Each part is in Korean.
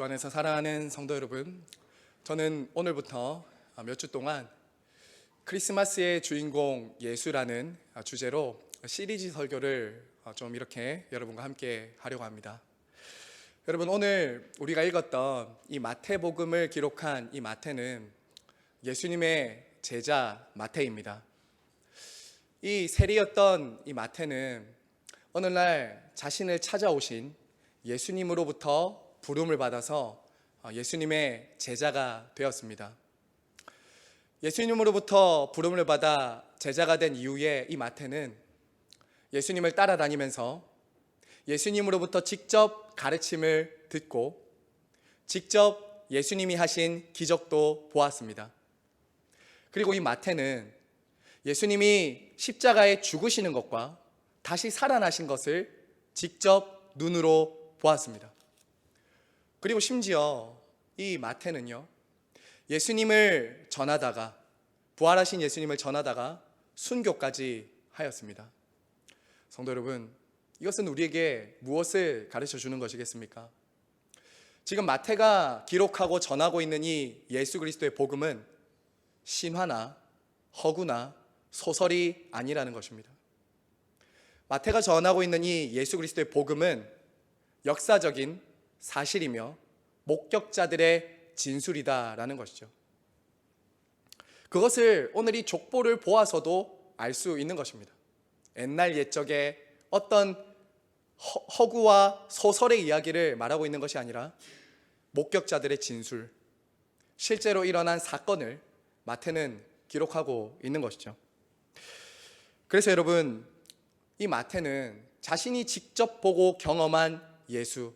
주 안에서 사랑하는 성도 여러분, 저는 오늘부터 몇 주 동안 크리스마스의 주인공 예수라는 주제로 시리즈 설교를 좀 이렇게 여러분과 함께 하려고 합니다. 여러분 오늘 우리가 읽었던 이 마태복음을 기록한 이 마태는 예수님의 제자 마태입니다. 이 세리였던 이 마태는 어느 날 자신을 찾아오신 예수님으로부터 부름을 받아서 예수님의 제자가 되었습니다. 예수님으로부터 부름을 받아 제자가 된 이후에 이 마태는 예수님을 따라다니면서 예수님으로부터 직접 가르침을 듣고 직접 예수님이 하신 기적도 보았습니다. 그리고 이 마태는 예수님이 십자가에 죽으시는 것과 다시 살아나신 것을 직접 눈으로 보았습니다. 그리고 심지어 이 마태는요, 예수님을 전하다가, 부활하신 예수님을 전하다가 순교까지 하였습니다. 성도 여러분, 이것은 우리에게 무엇을 가르쳐 주는 것이겠습니까? 지금 마태가 기록하고 전하고 있는 이 예수 그리스도의 복음은 신화나 허구나 소설이 아니라는 것입니다. 마태가 전하고 있는 이 예수 그리스도의 복음은 역사적인 사실이며 목격자들의 진술이다라는 것이죠. 그것을 오늘 이 족보를 보아서도 알 수 있는 것입니다. 옛날 옛적에 어떤 허, 구와 소설의 이야기를 말하고 있는 것이 아니라 목격자들의 진술, 실제로 일어난 사건을 마태는 기록하고 있는 것이죠. 그래서 여러분, 이 마태는 자신이 직접 보고 경험한 예수,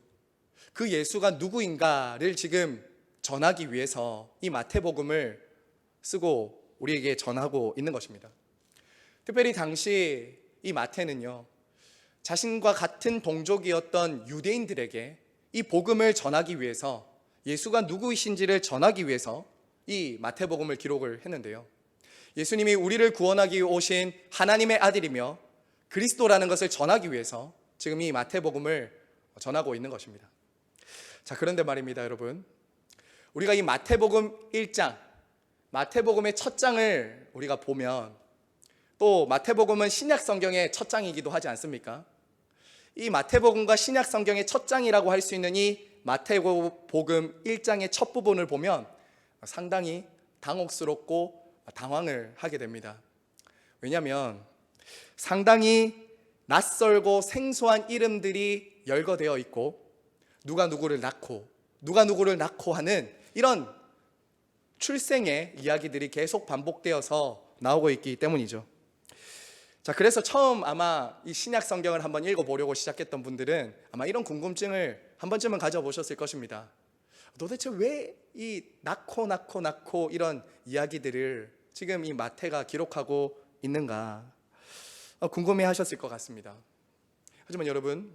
그 예수가 누구인가를 지금 전하기 위해서 이 마태복음을 쓰고 우리에게 전하고 있는 것입니다. 특별히 당시 이 마태는요, 자신과 같은 동족이었던 유대인들에게 이 복음을 전하기 위해서 예수가 누구이신지를 전하기 위해서 이 마태복음을 기록을 했는데요. 예수님이 우리를 구원하기 오신 하나님의 아들이며 그리스도라는 것을 전하기 위해서 지금 이 마태복음을 전하고 있는 것입니다. 자, 그런데 말입니다, 여러분. 우리가 이 마태복음 1장, 마태복음의 첫 장을 우리가 보면 또 마태복음은 신약 성경의 첫 장이기도 하지 않습니까? 이 마태복음과 신약 성경의 첫 장이라고 할 수 있는 이 마태복음 1장의 첫 부분을 보면 상당히 당혹스럽고 당황을 하게 됩니다. 왜냐하면 상당히 낯설고 생소한 이름들이 열거되어 있고 누가 누구를 낳고 누가 누구를 낳고 하는 이런 출생의 이야기들이 계속 반복되어서 나오고 있기 때문이죠. 자, 그래서 처음 아마 이 신약 성경을 한번 읽어보려고 시작했던 분들은 아마 이런 궁금증을 한 번쯤은 가져보셨을 것입니다. 도대체 왜 이 낳고 낳고 낳고 이런 이야기들을 지금 이 마태가 기록하고 있는가 어, 궁금해 하셨을 것 같습니다. 하지만 여러분,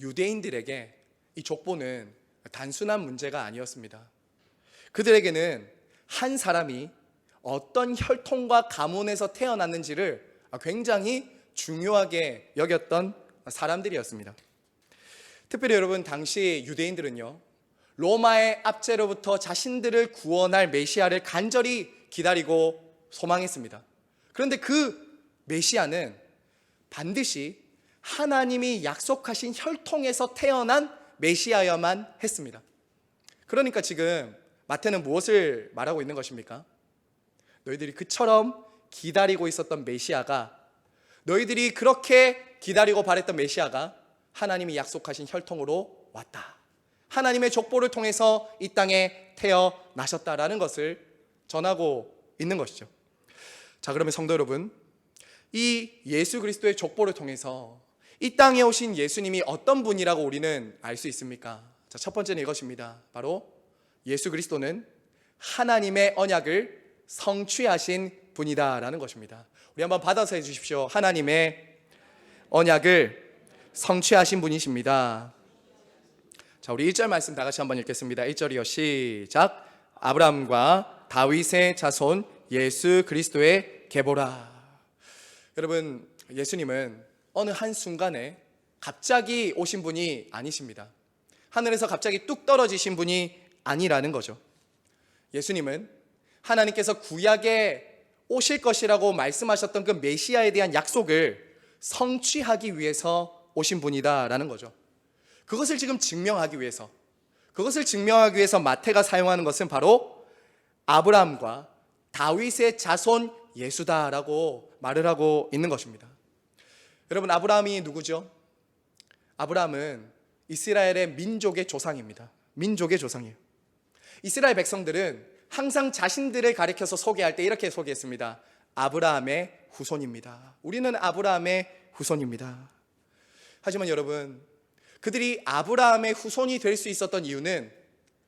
유대인들에게 이 족보는 단순한 문제가 아니었습니다. 그들에게는 한 사람이 어떤 혈통과 가문에서 태어났는지를 굉장히 중요하게 여겼던 사람들이었습니다. 특별히 여러분, 당시 유대인들은요, 로마의 압제로부터 자신들을 구원할 메시아를 간절히 기다리고 소망했습니다. 그런데 그 메시아는 반드시 하나님이 약속하신 혈통에서 태어난 메시아야만 했습니다. 그러니까 지금 마태는 무엇을 말하고 있는 것입니까? 너희들이 그처럼 기다리고 있었던 메시아가 너희들이 그렇게 기다리고 바랬던 메시아가 하나님이 약속하신 혈통으로 왔다. 하나님의 족보를 통해서 이 땅에 태어나셨다라는 것을 전하고 있는 것이죠. 자, 그러면 성도 여러분, 이 예수 그리스도의 족보를 통해서 이 땅에 오신 예수님이 어떤 분이라고 우리는 알 수 있습니까? 자, 첫 번째는 이것입니다. 바로 예수 그리스도는 하나님의 언약을 성취하신 분이다라는 것입니다. 우리 한번 받아서 해 주십시오. 하나님의 언약을 성취하신 분이십니다. 자, 우리 1절 말씀 다 같이 한번 읽겠습니다. 1절이요. 시작. 아브라함과 다윗의 자손 예수 그리스도의 계보라. 여러분, 예수님은 어느 한 순간에 갑자기 오신 분이 아니십니다. 하늘에서 갑자기 뚝 떨어지신 분이 아니라는 거죠. 예수님은 하나님께서 구약에 오실 것이라고 말씀하셨던 그 메시아에 대한 약속을 성취하기 위해서 오신 분이다라는 거죠. 그것을 지금 증명하기 위해서 그것을 증명하기 위해서 마태가 사용하는 것은 바로 아브라함과 다윗의 자손 예수다라고 말을 하고 있는 것입니다. 여러분 아브라함이 누구죠? 아브라함은 이스라엘의 민족의 조상입니다. 민족의 조상이에요. 이스라엘 백성들은 항상 자신들을 가리켜서 소개할 때 이렇게 소개했습니다. 아브라함의 후손입니다. 우리는 아브라함의 후손입니다. 하지만 여러분, 그들이 아브라함의 후손이 될 수 있었던 이유는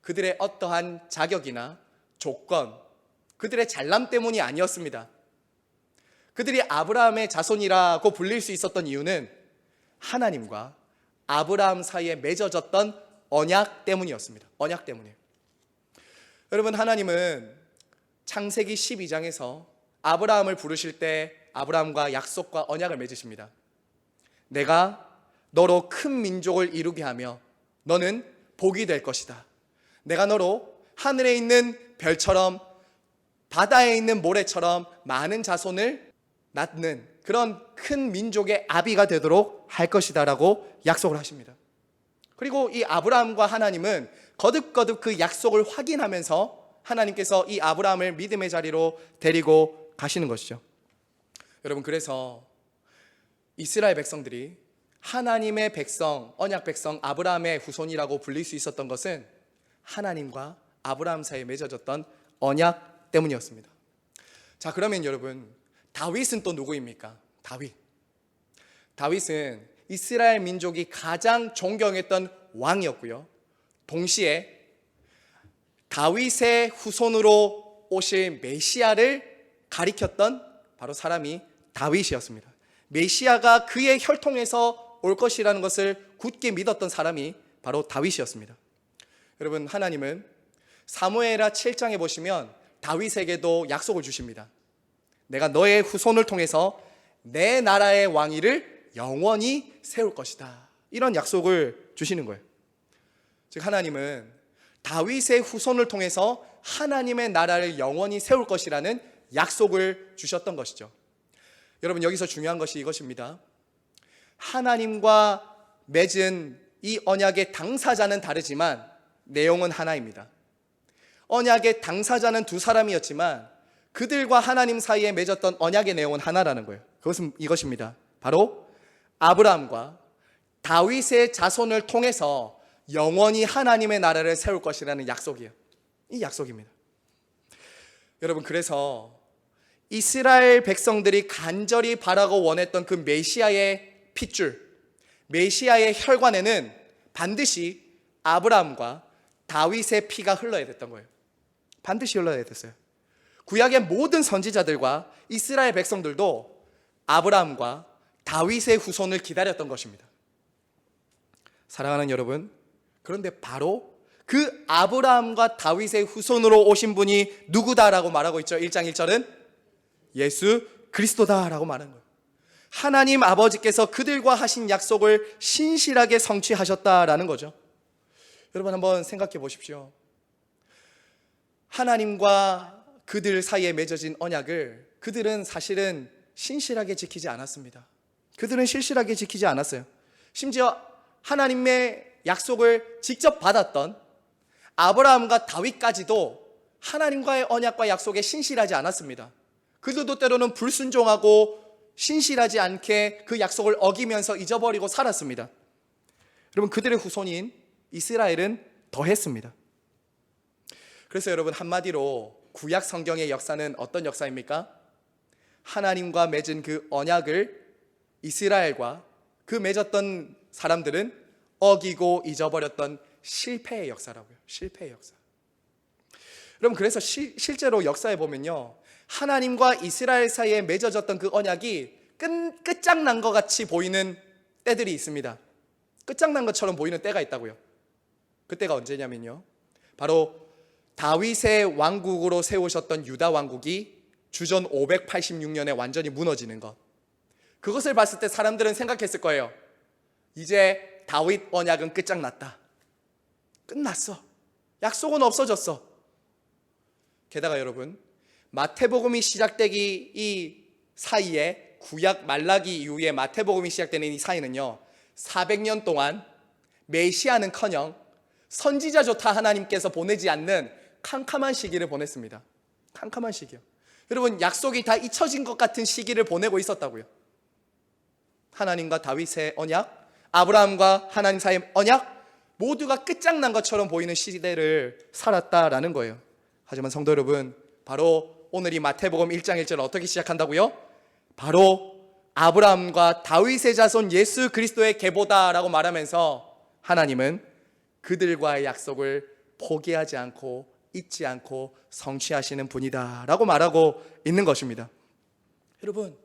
그들의 어떠한 자격이나 조건, 그들의 잘남 때문이 아니었습니다. 그들이 아브라함의 자손이라고 불릴 수 있었던 이유는 하나님과 아브라함 사이에 맺어졌던 언약 때문이었습니다. 언약 때문이에요. 여러분, 하나님은 창세기 12장에서 아브라함을 부르실 때 아브라함과 약속과 언약을 맺으십니다. 내가 너로 큰 민족을 이루게 하며 너는 복이 될 것이다. 내가 너로 하늘에 있는 별처럼 바다에 있는 모래처럼 많은 자손을 낳는 그런 큰 민족의 아비가 되도록 할 것이다라고 약속을 하십니다. 그리고 이 아브라함과 하나님은 거듭거듭 그 약속을 확인하면서 하나님께서 이 아브라함을 믿음의 자리로 데리고 가시는 것이죠. 여러분 그래서 이스라엘 백성들이 하나님의 백성, 언약 백성 아브라함의 후손이라고 불릴 수 있었던 것은 하나님과 아브라함 사이에 맺어졌던 언약 때문이었습니다. 자, 그러면 여러분 다윗은 또 누구입니까? 다윗. 다윗은 이스라엘 민족이 가장 존경했던 왕이었고요. 동시에 다윗의 후손으로 오실 메시아를 가리켰던 바로 사람이 다윗이었습니다. 메시아가 그의 혈통에서 올 것이라는 것을 굳게 믿었던 사람이 바로 다윗이었습니다. 여러분 하나님은 사무엘하 7장에 보시면 다윗에게도 약속을 주십니다. 내가 너의 후손을 통해서 내 나라의 왕위를 영원히 세울 것이다. 이런 약속을 주시는 거예요. 즉 하나님은 다윗의 후손을 통해서 하나님의 나라를 영원히 세울 것이라는 약속을 주셨던 것이죠. 여러분 여기서 중요한 것이 이것입니다. 하나님과 맺은 이 언약의 당사자는 다르지만 내용은 하나입니다. 언약의 당사자는 두 사람이었지만 그들과 하나님 사이에 맺었던 언약의 내용은 하나라는 거예요. 그것은 이것입니다. 바로 아브라함과 다윗의 자손을 통해서 영원히 하나님의 나라를 세울 것이라는 약속이에요. 이 약속입니다. 여러분 그래서 이스라엘 백성들이 간절히 바라고 원했던 그 메시아의 핏줄, 메시아의 혈관에는 반드시 아브라함과 다윗의 피가 흘러야 됐던 거예요. 반드시 흘러야 됐어요. 구약의 모든 선지자들과 이스라엘 백성들도 아브라함과 다윗의 후손을 기다렸던 것입니다. 사랑하는 여러분, 그런데 바로 그 아브라함과 다윗의 후손으로 오신 분이 누구다라고 말하고 있죠. 1장 1절은 예수 그리스도다라고 말하는 거예요. 하나님 아버지께서 그들과 하신 약속을 신실하게 성취하셨다라는 거죠. 여러분 한번 생각해 보십시오. 하나님과 그들 사이에 맺어진 언약을 그들은 사실은 신실하게 지키지 않았습니다. 그들은 실실하게 지키지 않았어요. 심지어 하나님의 약속을 직접 받았던 아브라함과 다윗까지도 하나님과의 언약과 약속에 신실하지 않았습니다. 그들도 때로는 불순종하고 신실하지 않게 그 약속을 어기면서 잊어버리고 살았습니다. 여러분 그들의 후손인 이스라엘은 더했습니다. 그래서 여러분 한마디로 구약 성경의 역사는 어떤 역사입니까? 하나님과 맺은 그 언약을 이스라엘과 그 맺었던 사람들은 어기고 잊어버렸던 실패의 역사라고요. 실패의 역사. 여러분 그래서 시, 실제로 역사에 보면요. 하나님과 이스라엘 사이에 맺어졌던 그 언약이 끝, 끝장난 것 같이 보이는 때들이 있습니다. 끝장난 것처럼 보이는 때가 있다고요. 그때가 언제냐면요. 바로 다윗의 왕국으로 세우셨던 유다 왕국이 주전 586년에 완전히 무너지는 것. 그것을 봤을 때 사람들은 생각했을 거예요. 이제 다윗 언약은 끝장났다. 끝났어. 약속은 없어졌어. 게다가 여러분, 마태복음이 시작되기 이 사이에 구약 말라기 이후에 마태복음이 시작되는 이 사이는요. 400년 동안 메시아는커녕 선지자조차 하나님께서 보내지 않는 캄캄한 시기를 보냈습니다. 캄캄한 시기요. 여러분 약속이 다 잊혀진 것 같은 시기를 보내고 있었다고요. 하나님과 다윗의 언약, 아브라함과 하나님 사이의 언약 모두가 끝장난 것처럼 보이는 시대를 살았다라는 거예요. 하지만 성도 여러분, 바로 오늘 이 마태복음 1장 1절 어떻게 시작한다고요? 바로 아브라함과 다윗의 자손 예수 그리스도의 계보다라고 말하면서 하나님은 그들과의 약속을 포기하지 않고 잊지 않고 성취하시는 분이다라고 말하고 있는 것입니다. 여러분,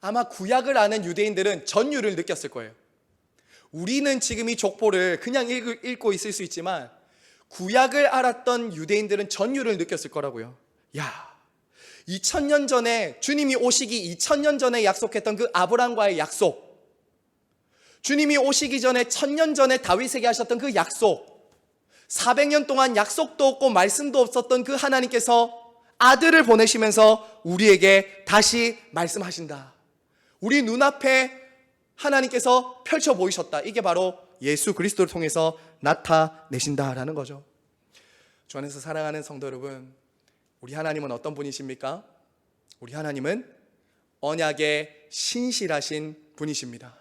아마 구약을 아는 유대인들은 전율을 느꼈을 거예요. 우리는 지금 이 족보를 그냥 읽- 읽고 있을 수 있지만 구약을 알았던 유대인들은 전율을 느꼈을 거라고요. 야, 2000년 전에 주님이 오시기 2000년 전에 약속했던 그 아브람과의 약속. 주님이 오시기 전에 1000년 전에 다윗에게 하셨던 그 약속. 400년 동안 약속도 없고 말씀도 없었던 그 하나님께서 아들을 보내시면서 우리에게 다시 말씀하신다. 우리 눈앞에 하나님께서 펼쳐 보이셨다. 이게 바로 예수 그리스도를 통해서 나타내신다라는 거죠. 주 안에서 사랑하는 성도 여러분, 우리 하나님은 어떤 분이십니까? 우리 하나님은 언약의 신실하신 분이십니다.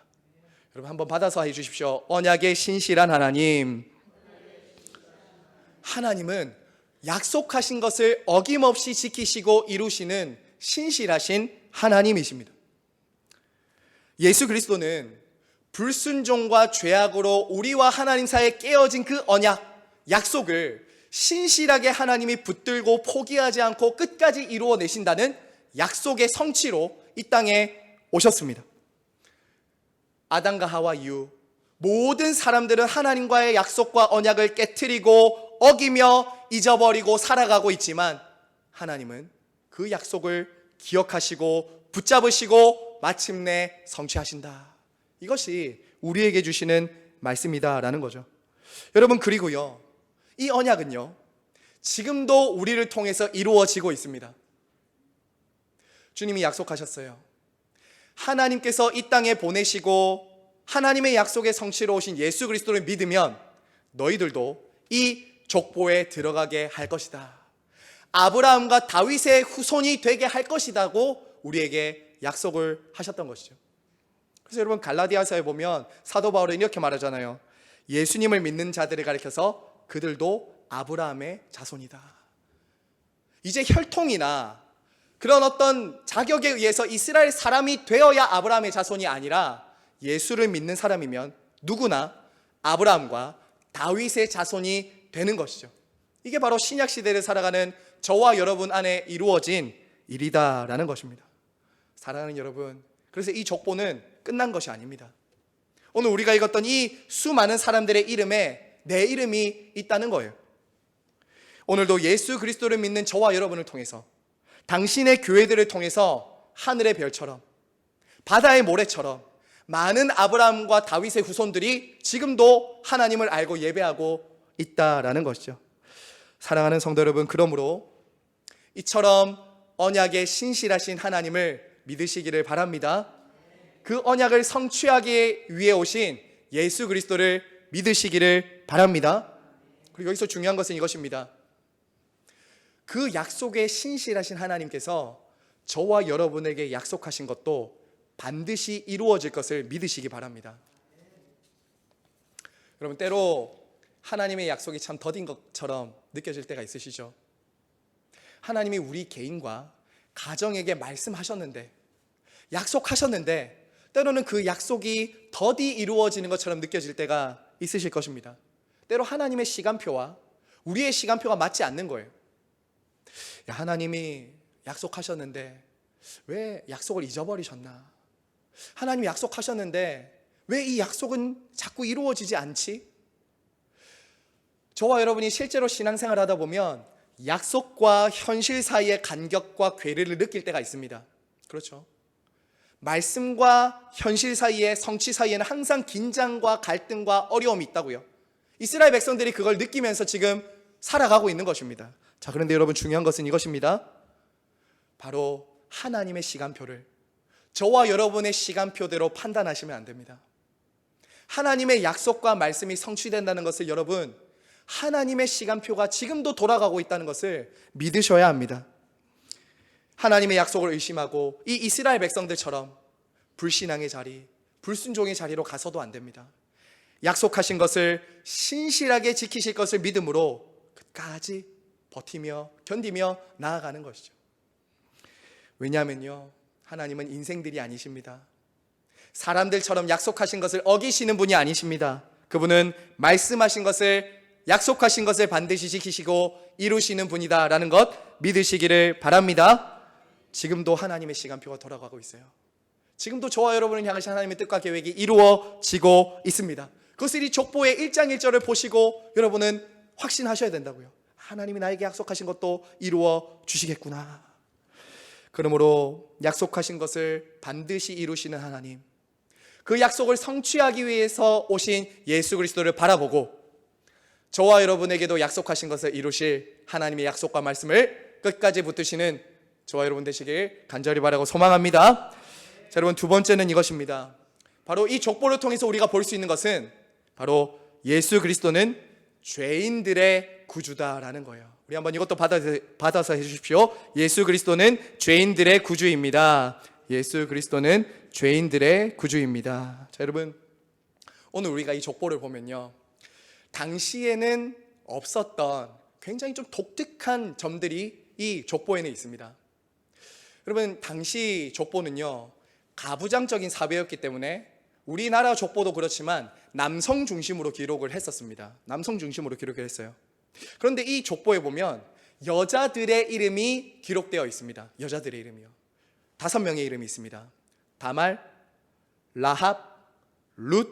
여러분 한번 받아서 해 주십시오. 언약의 신실한 하나님. 하나님은 약속하신 것을 어김없이 지키시고 이루시는 신실하신 하나님이십니다. 예수 그리스도는 불순종과 죄악으로 우리와 하나님 사이에 깨어진 그 언약, 약속을 신실하게 하나님이 붙들고 포기하지 않고 끝까지 이루어내신다는 약속의 성취로 이 땅에 오셨습니다. 아담과 하와 이후 모든 사람들은 하나님과의 약속과 언약을 깨뜨리고 어기며 잊어버리고 살아가고 있지만 하나님은 그 약속을 기억하시고 붙잡으시고 마침내 성취하신다. 이것이 우리에게 주시는 말씀이다라는 거죠. 여러분 그리고요. 이 언약은요. 지금도 우리를 통해서 이루어지고 있습니다. 주님이 약속하셨어요. 하나님께서 이 땅에 보내시고 하나님의 약속의 성취로 오신 예수 그리스도를 믿으면 너희들도 이 족보에 들어가게 할 것이다. 아브라함과 다윗의 후손이 되게 할 것이다고 우리에게 약속을 하셨던 것이죠. 그래서 여러분 갈라디아서에 보면 사도 바울은 이렇게 말하잖아요. 예수님을 믿는 자들을 가리켜서 그들도 아브라함의 자손이다. 이제 혈통이나 그런 어떤 자격에 의해서 이스라엘 사람이 되어야 아브라함의 자손이 아니라 예수를 믿는 사람이면 누구나 아브라함과 다윗의 자손이 되는 것이죠. 이게 바로 신약 시대를 살아가는 저와 여러분 안에 이루어진 일이다라는 것입니다. 사랑하는 여러분, 그래서 이 족보는 끝난 것이 아닙니다. 오늘 우리가 읽었던 이 수많은 사람들의 이름에 내 이름이 있다는 거예요. 오늘도 예수 그리스도를 믿는 저와 여러분을 통해서 당신의 교회들을 통해서 하늘의 별처럼 바다의 모래처럼 많은 아브라함과 다윗의 후손들이 지금도 하나님을 알고 예배하고 있다라는 것이죠. 사랑하는 성도 여러분, 그러므로 이처럼 언약의 신실하신 하나님을 믿으시기를 바랍니다. 그 언약을 성취하기 위해 오신 예수 그리스도를 믿으시기를 바랍니다. 그리고 여기서 중요한 것은 이것입니다. 그 약속에 신실하신 하나님께서 저와 여러분에게 약속하신 것도 반드시 이루어질 것을 믿으시기 바랍니다. 여러분 때로 하나님의 약속이 참 더딘 것처럼 느껴질 때가 있으시죠? 하나님이 우리 개인과 가정에게 말씀하셨는데 약속하셨는데 때로는 그 약속이 더디 이루어지는 것처럼 느껴질 때가 있으실 것입니다. 때로 하나님의 시간표와 우리의 시간표가 맞지 않는 거예요. 야, 하나님이 약속하셨는데 왜 약속을 잊어버리셨나? 하나님이 약속하셨는데 왜 이 약속은 자꾸 이루어지지 않지? 저와 여러분이 실제로 신앙생활 하다 보면 약속과 현실 사이의 간격과 괴리를 느낄 때가 있습니다. 그렇죠? 말씀과 현실 사이의 성취 사이에는 항상 긴장과 갈등과 어려움이 있다고요. 이스라엘 백성들이 그걸 느끼면서 지금 살아가고 있는 것입니다. 자, 그런데 여러분 중요한 것은 이것입니다. 바로 하나님의 시간표를 저와 여러분의 시간표대로 판단하시면 안 됩니다. 하나님의 약속과 말씀이 성취된다는 것을 여러분 하나님의 시간표가 지금도 돌아가고 있다는 것을 믿으셔야 합니다. 하나님의 약속을 의심하고 이 이스라엘 백성들처럼 불신앙의 자리, 불순종의 자리로 가서도 안 됩니다. 약속하신 것을 신실하게 지키실 것을 믿음으로 끝까지 버티며 견디며 나아가는 것이죠. 왜냐하면요, 하나님은 인생들이 아니십니다. 사람들처럼 약속하신 것을 어기시는 분이 아니십니다. 그분은 말씀하신 것을 약속하신 것을 반드시 지키시고 이루시는 분이다라는 것 믿으시기를 바랍니다. 지금도 하나님의 시간표가 돌아가고 있어요. 지금도 저와 여러분을 향하신 하나님의 뜻과 계획이 이루어지고 있습니다. 그것을 이 족보의 1장 1절을 보시고 여러분은 확신하셔야 된다고요. 하나님이 나에게 약속하신 것도 이루어 주시겠구나. 그러므로 약속하신 것을 반드시 이루시는 하나님. 그 약속을 성취하기 위해서 오신 예수 그리스도를 바라보고 저와 여러분에게도 약속하신 것을 이루실 하나님의 약속과 말씀을 끝까지 붙드시는 저와 여러분 되시길 간절히 바라고 소망합니다. 자, 여러분 두 번째는 이것입니다. 바로 이 족보를 통해서 우리가 볼 수 있는 것은 바로 예수 그리스도는 죄인들의 구주다라는 거예요. 우리 한번 이것도 받아, 받아서 해주십시오. 예수 그리스도는 죄인들의 구주입니다. 예수 그리스도는 죄인들의 구주입니다. 자, 여러분 오늘 우리가 이 족보를 보면요. 당시에는 없었던 굉장히 좀 독특한 점들이 이 족보에는 있습니다. 여러분 당시 족보는요 가부장적인 사회였기 때문에 우리나라 족보도 그렇지만 남성 중심으로 기록을 했었습니다. 남성 중심으로 기록을 했어요. 그런데 이 족보에 보면 여자들의 이름이 기록되어 있습니다. 여자들의 이름이요. 다섯 명의 이름이 있습니다. 다말, 라합, 룻,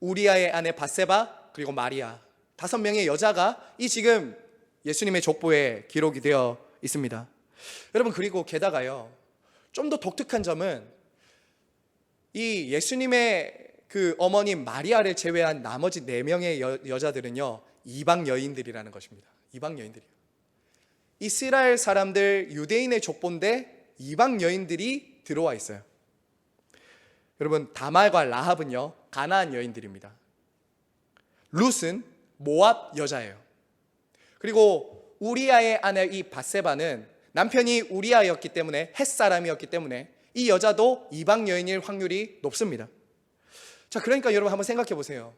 우리아의 아내 바세바, 그리고 마리아. 다섯 명의 여자가 이 지금 예수님의 족보에 기록이 되어 있습니다. 여러분 그리고 게다가요. 좀 더 독특한 점은 이 예수님의 그 어머님 마리아를 제외한 나머지 네 명의 여, 여자들은요 이방 여인들이라는 것입니다. 이방 여인들이요. 이스라엘 사람들 유대인의 족보인데 이방 여인들이 들어와 있어요. 여러분 다말과 라합은요 가나안 여인들입니다. 룻은 모압 여자예요. 그리고 우리아의 아내 이 바세바는 남편이 우리아였기 때문에 햇 사람이었기 때문에 이 여자도 이방 여인일 확률이 높습니다. 자, 그러니까 여러분 한번 생각해 보세요.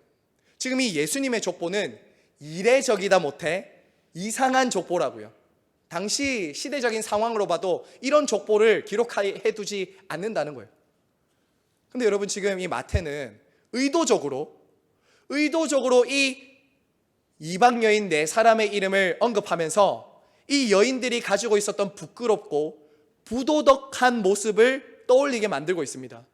지금 이 예수님의 족보는 이례적이다 못해 이상한 족보라고요. 당시 시대적인 상황으로 봐도 이런 족보를 기록해 두지 않는다는 거예요. 근데 여러분 지금 이 마태는 의도적으로 의도적으로 이 이방 여인 네 사람의 이름을 언급하면서 이 여인들이 가지고 있었던 부끄럽고 부도덕한 모습을 떠올리게 만들고 있습니다.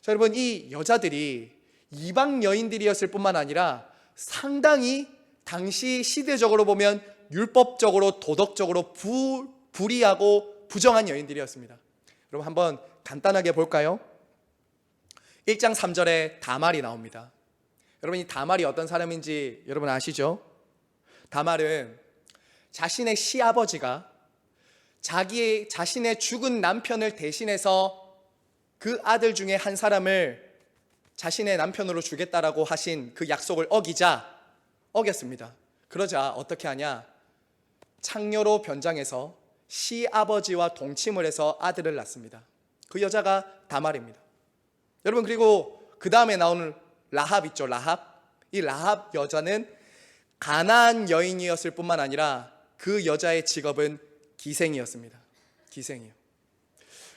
자, 여러분 이 여자들이 이방 여인들이었을 뿐만 아니라 상당히 당시 시대적으로 보면 율법적으로 도덕적으로 부, 불의하고 부정한 여인들이었습니다. 여러분 한번 간단하게 볼까요? 1장 3절에 다말이 나옵니다. 여러분 이 다말이 어떤 사람인지 여러분 아시죠? 다말은 자신의 시아버지가 자기 자신의 죽은 남편을 대신해서 그 아들 중에 한 사람을 자신의 남편으로 주겠다라고 하신 그 약속을 어기자 어겼습니다. 그러자 어떻게 하냐? 창녀로 변장해서 시아버지와 동침을 해서 아들을 낳습니다. 그 여자가 다말입니다. 여러분 그리고 그 다음에 나오는 라합 있죠, 라합. 이 라합 여자는 가나안 여인이었을 뿐만 아니라 그 여자의 직업은 기생이었습니다. 기생이요.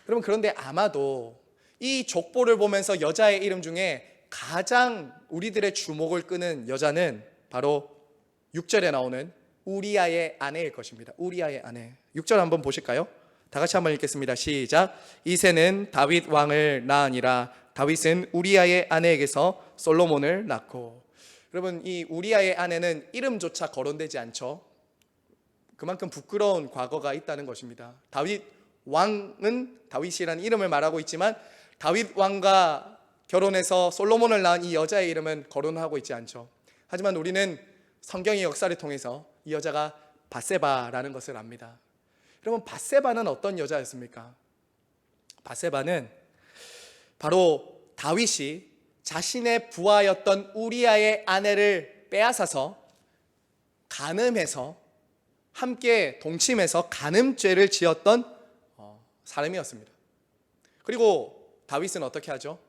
여러분 그런데 아마도 이 족보를 보면서 여자의 이름 중에 가장 우리들의 주목을 끄는 여자는 바로 6절에 나오는 우리아의 아내일 것입니다. 우리아의 아내. 6절 한번 보실까요? 다 같이 한번 읽겠습니다. 시작. 이새는 다윗 왕을 낳으니라 다윗은 우리아의 아내에게서 솔로몬을 낳고 여러분 이 우리아의 아내는 이름조차 거론되지 않죠. 그만큼 부끄러운 과거가 있다는 것입니다. 다윗 왕은 다윗이라는 이름을 말하고 있지만 다윗 왕과 결혼해서 솔로몬을 낳은 이 여자의 이름은 거론하고 있지 않죠. 하지만 우리는 성경의 역사를 통해서 이 여자가 바세바라는 것을 압니다. 여러분 바세바는 어떤 여자였습니까? 바세바는 바로 다윗이 자신의 부하였던 우리아의 아내를 빼앗아서 간음해서 함께 동침해서 간음죄를 지었던 어, 사람이었습니다. 그리고 다윗은 어떻게 하죠?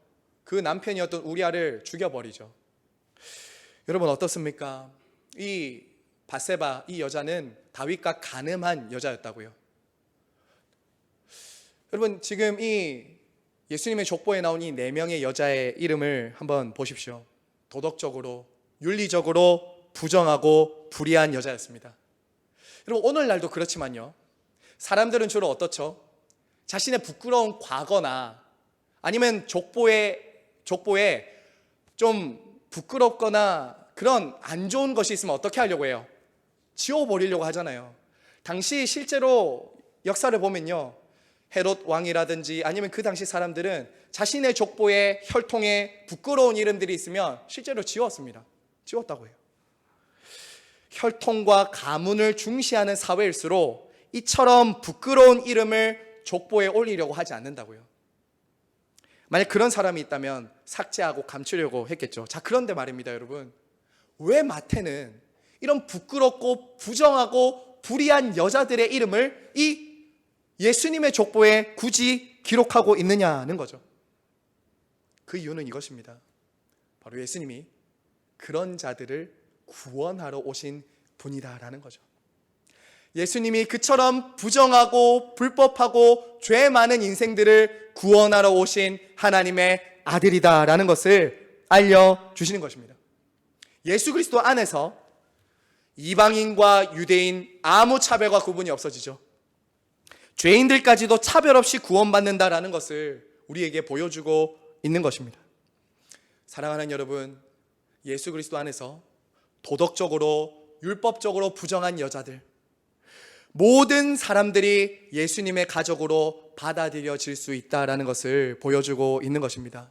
그 남편이었던 우리아를 죽여버리죠. 여러분 어떻습니까? 이 바세바 이 여자는 다윗과 간음한 여자였다고요. 여러분 지금 이 예수님의 족보에 나온 이 네 명의 여자의 이름을 한번 보십시오. 도덕적으로, 윤리적으로 부정하고 불의한 여자였습니다. 여러분 오늘날도 그렇지만요. 사람들은 주로 어떻죠? 자신의 부끄러운 과거나 아니면 족보에 족보에 좀 부끄럽거나 그런 안 좋은 것이 있으면 어떻게 하려고 해요? 지워버리려고 하잖아요. 당시 실제로 역사를 보면요. 헤롯 왕이라든지 아니면 그 당시 사람들은 자신의 족보에 혈통에 부끄러운 이름들이 있으면 실제로 지웠습니다. 지웠다고 해요. 혈통과 가문을 중시하는 사회일수록 이처럼 부끄러운 이름을 족보에 올리려고 하지 않는다고요. 만약 그런 사람이 있다면 삭제하고 감추려고 했겠죠. 자, 그런데 말입니다, 여러분. 왜 마태는 이런 부끄럽고 부정하고 불의한 여자들의 이름을 이 예수님의 족보에 굳이 기록하고 있느냐는 거죠. 그 이유는 이것입니다. 바로 예수님이 그런 자들을 구원하러 오신 분이다라는 거죠. 예수님이 그처럼 부정하고 불법하고 죄 많은 인생들을 구원하러 오신 하나님의 아들이다라는 것을 알려 주시는 것입니다. 예수 그리스도 안에서 이방인과 유대인 아무 차별과 구분이 없어지죠. 죄인들까지도 차별 없이 구원받는다라는 것을 우리에게 보여주고 있는 것입니다. 사랑하는 여러분, 예수 그리스도 안에서 도덕적으로 율법적으로 부정한 여자들 모든 사람들이 예수님의 가족으로 받아들여질 수 있다라는 것을 보여주고 있는 것입니다.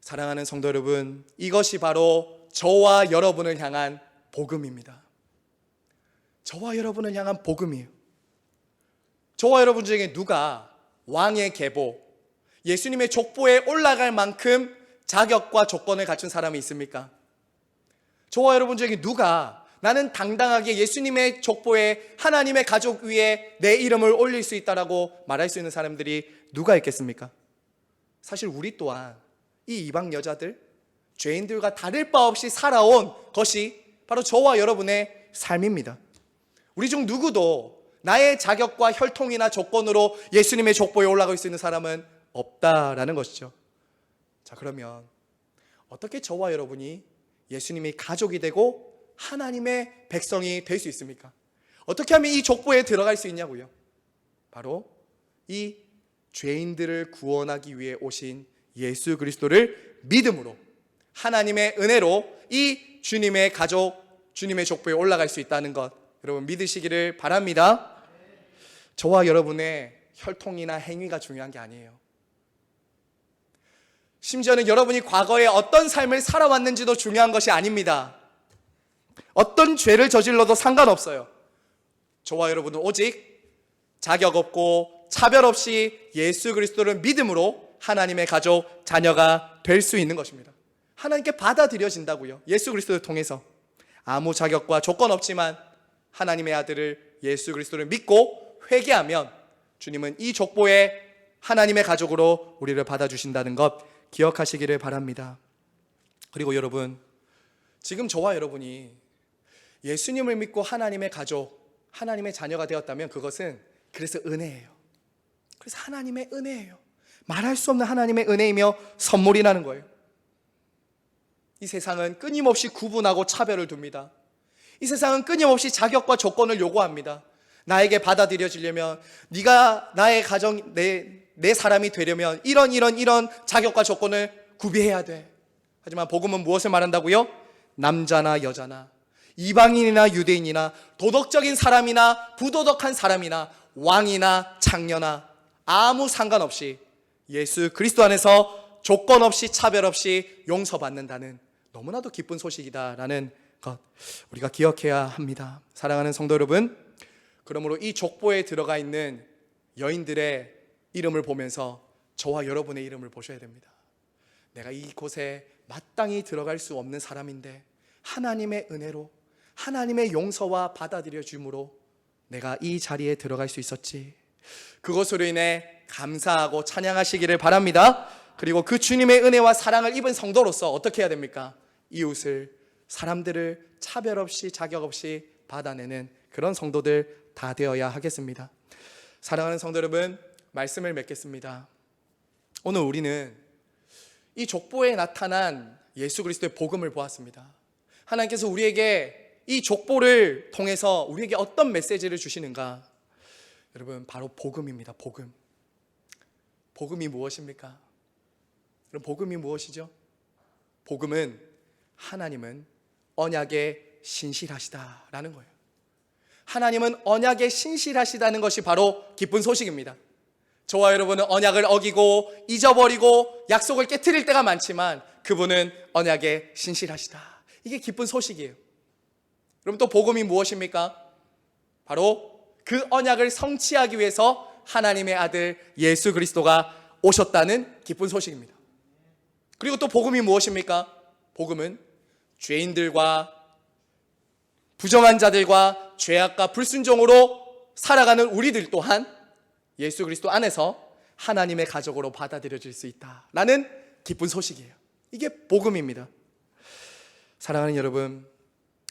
사랑하는 성도 여러분, 이것이 바로 저와 여러분을 향한 복음입니다. 저와 여러분을 향한 복음이에요. 저와 여러분 중에 누가 왕의 계보, 예수님의 족보에 올라갈 만큼 자격과 조건을 갖춘 사람이 있습니까? 저와 여러분 중에 누가 나는 당당하게 예수님의 족보에 하나님의 가족 위에 내 이름을 올릴 수 있다라고 말할 수 있는 사람들이 누가 있겠습니까? 사실 우리 또한 이 이방 여자들, 죄인들과 다를 바 없이 살아온 것이 바로 저와 여러분의 삶입니다. 우리 중 누구도 나의 자격과 혈통이나 조건으로 예수님의 족보에 올라갈 수 있는 사람은 없다라는 것이죠. 자, 그러면 어떻게 저와 여러분이 예수님의 가족이 되고 하나님의 백성이 될 수 있습니까? 어떻게 하면 이 족보에 들어갈 수 있냐고요? 바로 이 죄인들을 구원하기 위해 오신 예수 그리스도를 믿음으로 하나님의 은혜로 이 주님의 가족, 주님의 족보에 올라갈 수 있다는 것 여러분 믿으시기를 바랍니다. 저와 여러분의 혈통이나 행위가 중요한 게 아니에요. 심지어는 여러분이 과거에 어떤 삶을 살아왔는지도 중요한 것이 아닙니다. 어떤 죄를 저질러도 상관없어요. 저와 여러분은 오직 자격 없고 차별 없이 예수 그리스도를 믿음으로 하나님의 가족, 자녀가 될 수 있는 것입니다. 하나님께 받아들여진다고요. 예수 그리스도를 통해서. 아무 자격과 조건 없지만 하나님의 아들을 예수 그리스도를 믿고 회개하면 주님은 이 족보에 하나님의 가족으로 우리를 받아주신다는 것 기억하시기를 바랍니다. 그리고 여러분, 지금 저와 여러분이 예수님을 믿고 하나님의 가족, 하나님의 자녀가 되었다면 그것은 그래서 은혜예요. 그래서 하나님의 은혜예요. 말할 수 없는 하나님의 은혜이며 선물이라는 거예요. 이 세상은 끊임없이 구분하고 차별을 둡니다. 이 세상은 끊임없이 자격과 조건을 요구합니다. 나에게 받아들여지려면 네가 나의 가정 내, 내 사람이 되려면 이런 이런 이런 자격과 조건을 구비해야 돼. 하지만 복음은 무엇을 말한다고요? 남자나 여자나 이방인이나 유대인이나 도덕적인 사람이나 부도덕한 사람이나 왕이나 창녀나 아무 상관없이 예수 그리스도 안에서 조건 없이 차별 없이 용서받는다는 너무나도 기쁜 소식이다라는 것 우리가 기억해야 합니다. 사랑하는 성도 여러분, 그러므로 이 족보에 들어가 있는 여인들의 이름을 보면서 저와 여러분의 이름을 보셔야 됩니다. 내가 이곳에 마땅히 들어갈 수 없는 사람인데 하나님의 은혜로 하나님의 용서와 받아들여 줌으로 내가 이 자리에 들어갈 수 있었지. 그것으로 인해 감사하고 찬양하시기를 바랍니다. 그리고 그 주님의 은혜와 사랑을 입은 성도로서 어떻게 해야 됩니까? 이웃을 사람들을 차별 없이 자격 없이 받아내는 그런 성도들 다 되어야 하겠습니다. 사랑하는 성도 여러분, 말씀을 맺겠습니다. 오늘 우리는 이 족보에 나타난 예수 그리스도의 복음을 보았습니다. 하나님께서 우리에게 이 족보를 통해서 우리에게 어떤 메시지를 주시는가? 여러분, 바로 복음입니다. 복음. 복음이 무엇입니까? 여러분, 복음이 무엇이죠? 복음은 하나님은 언약에 신실하시다라는 거예요. 하나님은 언약에 신실하시다는 것이 바로 기쁜 소식입니다. 저와 여러분은 언약을 어기고 잊어버리고 약속을 깨뜨릴 때가 많지만 그분은 언약에 신실하시다. 이게 기쁜 소식이에요. 그럼 또 복음이 무엇입니까? 바로 그 언약을 성취하기 위해서 하나님의 아들 예수 그리스도가 오셨다는 기쁜 소식입니다. 그리고 또 복음이 무엇입니까? 복음은 죄인들과 부정한 자들과 죄악과 불순종으로 살아가는 우리들 또한 예수 그리스도 안에서 하나님의 가족으로 받아들여질 수 있다라는 기쁜 소식이에요. 이게 복음입니다. 사랑하는 여러분,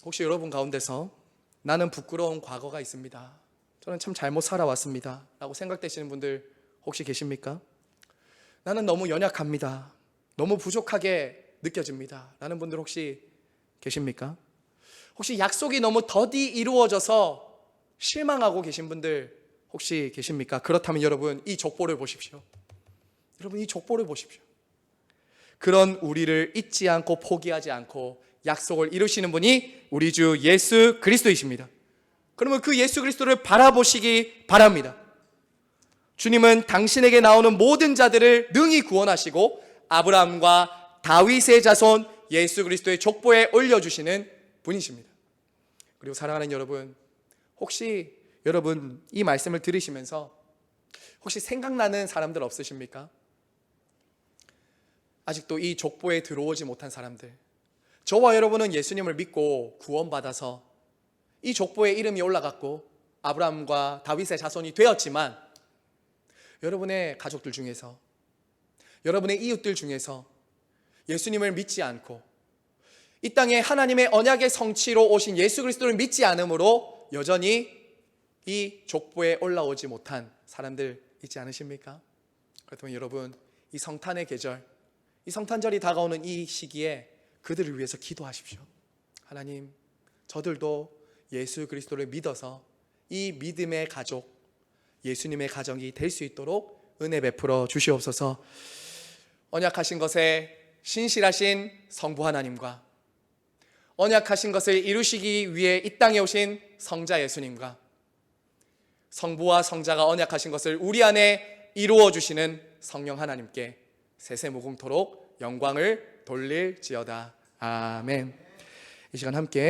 혹시 여러분 가운데서 나는 부끄러운 과거가 있습니다. 저는 참 잘못 살아왔습니다. 라고 생각되시는 분들 혹시 계십니까? 나는 너무 연약합니다. 너무 부족하게 느껴집니다. 라는 분들 혹시 계십니까? 혹시 약속이 너무 더디 이루어져서 실망하고 계신 분들 혹시 계십니까? 그렇다면 여러분 이 족보를 보십시오. 여러분 이 족보를 보십시오. 그런 우리를 잊지 않고 포기하지 않고 약속을 이루시는 분이 우리 주 예수 그리스도이십니다. 그러면 그 예수 그리스도를 바라보시기 바랍니다. 주님은 당신에게 나오는 모든 자들을 능히 구원하시고 아브라함과 다윗의 자손 예수 그리스도의 족보에 올려주시는 분이십니다. 그리고 사랑하는 여러분, 혹시 여러분 이 말씀을 들으시면서 혹시 생각나는 사람들 없으십니까? 아직도 이 족보에 들어오지 못한 사람들. 저와 여러분은 예수님을 믿고 구원받아서 이 족보에 이름이 올라갔고 아브라함과 다윗의 자손이 되었지만 여러분의 가족들 중에서 여러분의 이웃들 중에서 예수님을 믿지 않고 이 땅에 하나님의 언약의 성취로 오신 예수 그리스도를 믿지 않으므로 여전히 이 족보에 올라오지 못한 사람들 있지 않으십니까? 그렇다면 여러분 이 성탄의 계절, 이 성탄절이 다가오는 이 시기에 그들을 위해서 기도하십시오. 하나님, 저들도 예수 그리스도를 믿어서 이 믿음의 가족, 예수님의 가정이 될 수 있도록 은혜 베풀어 주시옵소서. 언약하신 것에 신실하신 성부 하나님과 언약하신 것을 이루시기 위해 이 땅에 오신 성자 예수님과 성부와 성자가 언약하신 것을 우리 안에 이루어 주시는 성령 하나님께 세세무궁토록 영광을 돌릴지어다. 아멘. 이 시간 함께